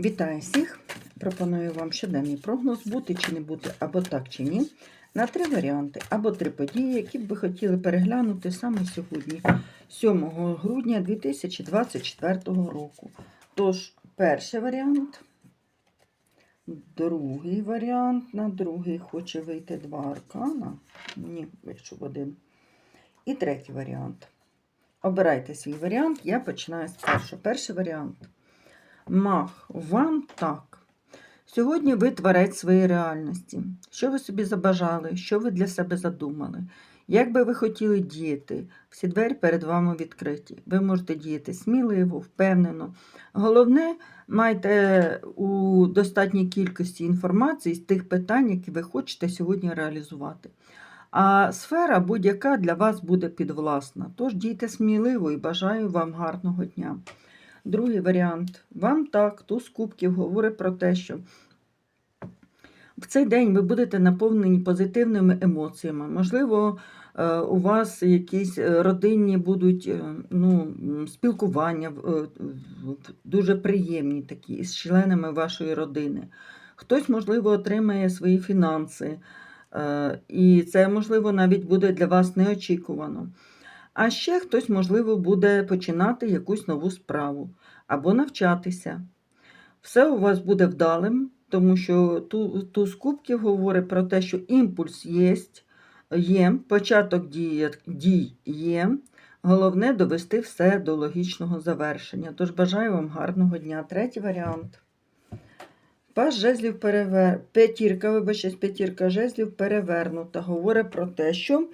Вітаю всіх! Пропоную вам щоденний прогноз, бути чи не бути, або так чи ні, на три варіанти, або три події, які б ви хотіли переглянути саме сьогодні, 7 грудня 2024 року. Тож, перший варіант, другий варіант, на другий хоче вийти два аркана. Ні, вийшов один. І третій варіант. Обирайте свій варіант, я починаю з першого. Перший варіант. Мах, вам так. Сьогодні ви творець своєї реальності. Що ви собі забажали, що ви для себе задумали? Як би ви хотіли діяти, всі двері перед вами відкриті. Ви можете діяти сміливо, впевнено. Головне, майте у достатній кількості інформації з тих питань, які ви хочете сьогодні реалізувати. А сфера будь-яка для вас буде підвласна. Тож дійте сміливо і бажаю вам гарного дня. Другий варіант. Вам так, туз кубків говорить про те, що в цей день ви будете наповнені позитивними емоціями. Можливо, е, у вас якісь е, родинні будуть е, ну, спілкування дуже приємні такі з членами вашої родини. Хтось, можливо, отримає свої фінанси, і це, можливо, навіть буде для вас неочікувано. А ще хтось, можливо, буде починати якусь нову справу або навчатися. Все у вас буде вдалим, тому що ту, туз кубків говорить про те, що імпульс є, є початок дії, дій є. Головне довести все до логічного завершення. Тож бажаю вам гарного дня. Третій варіант. Паж жезлів перевер... П'ятірка, вибачте, п'ятірка жезлів перевернута. Говорить про те, що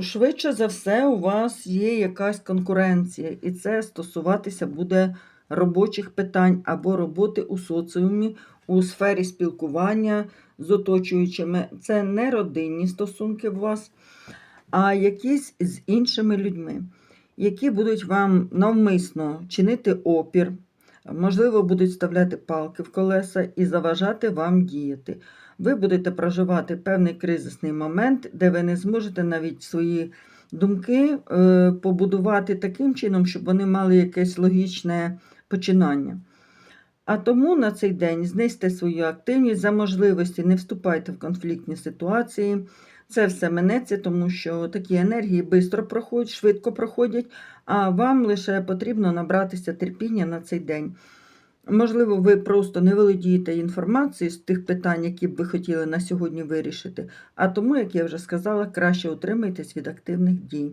швидше за все у вас є якась конкуренція, і це стосуватися буде робочих питань або роботи у соціумі, у сфері спілкування з оточуючими. Це не родинні стосунки у вас, а якісь з іншими людьми, які будуть вам навмисно чинити опір, можливо, будуть вставляти палки в колеса і заважати вам діяти. Ви будете проживати певний кризисний момент, де ви не зможете навіть свої думки е, побудувати таким чином, щоб вони мали якесь логічне починання. А тому на цей день знизьте свою активність за можливості, не вступайте в конфліктні ситуації. Це все минеться, тому що такі енергії швидко проходять, швидко проходять, а вам лише потрібно набратися терпіння на цей день. Можливо, ви просто не володієте інформацією з тих питань, які б ви хотіли на сьогодні вирішити. А тому, як я вже сказала, краще утримайтесь від активних дій.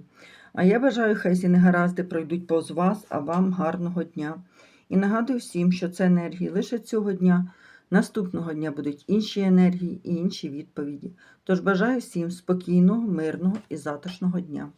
А я бажаю, хай ці негаразди пройдуть повз вас, а вам гарного дня. І нагадую всім, що це енергії лише цього дня. Наступного дня будуть інші енергії і інші відповіді. Тож бажаю всім спокійного, мирного і затишного дня.